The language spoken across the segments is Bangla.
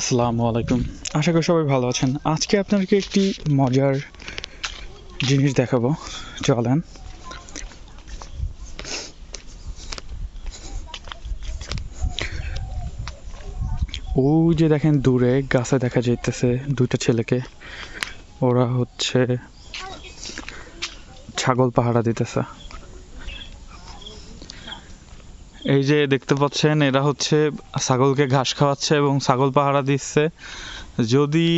আসসালামু আলাইকুম। আশা করি সবাই ভালো আছেন। আজকে আপনাদেরকে একটি মজার জিনিস দেখাবো। চলেন। ওই যে দেখেন দূরে গাছে দেখা যাইতেছে দুইটা ছেলেকে। ওরা হচ্ছে ছাগল পাহারা দিতেছে। এই যে দেখতে পাচ্ছেন এরা হচ্ছে ছাগলকে ঘাস খাওয়াচ্ছে এবং ছাগল পাহারা দিচ্ছে। যদি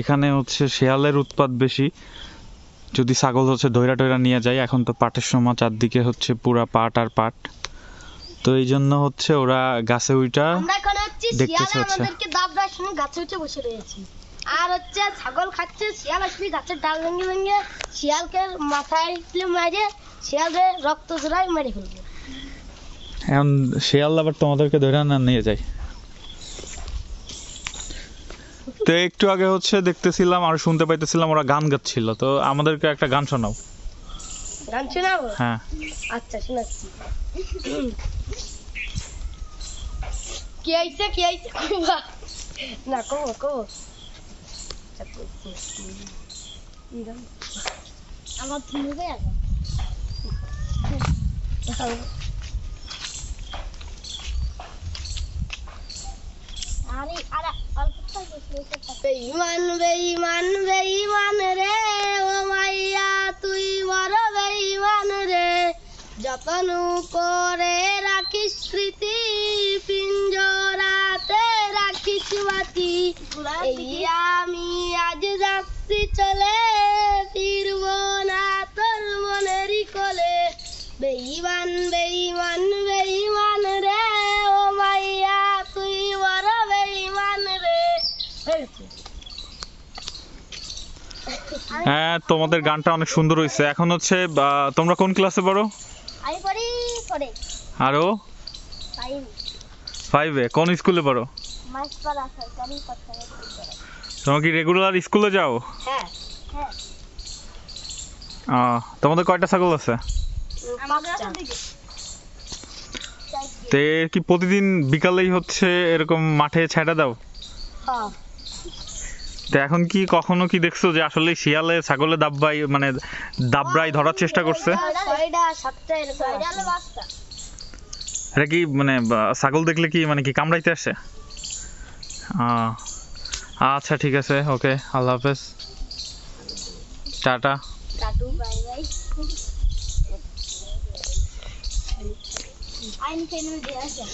এখানে হচ্ছে শেয়ালের উৎপাত বেশি যদি ছাগল হচ্ছে দৈরা টৈরা নিয়ে যায় এখন তো পাটের সময় চারদিকে হচ্ছে পুরা পাট আর পাট। তো এই জন্য হচ্ছে ওরা গাছে উইটা দেখতেছে হচ্ছে। আমাদেরকে দাবড়ার সময় গাছে উঠে বসে রয়েছি। আর হচ্ছে ছাগল খাচ্ছে শিয়াল আসলে গাছের ডাল ভেঙে ভেঙে শিয়ালকে মাথায় মেরে শিয়ালকে রক্ত জোড়ায় মেরে ফেলবে। এখন শেয়াল আবার তোমাদেরকে ধরে না নিয়ে যায় তো একটু আগে হচ্ছে দেখতেছিলাম আর শুনতে পাইতেছিলাম ওরা গান গাচ্ছিল তো আমাদেরকে একটা গান শোনাও। গান শোনাবো? হ্যাঁ। আচ্ছা শোনাচ্ছি। কি আইছে কি আইছে? কুবা না কব কব আমার থুমবে আরে আরে অল্প বেঈমান বেঈমান বেঈমান রে ও মাইয়া তুই মর বেঈমান রে। যতন করে রাখিস স্মৃতি পিঞ্জরাতে রাখিস বাতি এই আমি আজ যাচ্ছি চলে। হয়ে। হ্যাঁ তোমাদের গানটা অনেক সুন্দর হয়েছে এখন হচ্ছে তোমরা কোন ক্লাসে পড়ো? আমি পড়ি পড়ে আরও ফাইভে কোন স্কুলে পড়ো? তোমরা কি রেগুলার স্কুলে যাও? হ্যাঁ। হ্যাঁ। তোমাদের কয়টা ছাগল আছে? তে কি প্রতিদিন বিকালেই হচ্ছে এরকম মাঠে ছেড়ে দাও? হ্যাঁ। এখন কি কখনো কি দেখছ যে আসলে শিয়ালে, ছাগলে দাব্বাই মানে দাবড়াই ধরার চেষ্টা করছে? এটা কি মানে ছাগল দেখলে কি মানে কি কামড়াইতে আসে? আচ্ছা ঠিক আছে, ওকে, আল্লাহ হাফেজ। টাটা। আইন দিয়ে আজু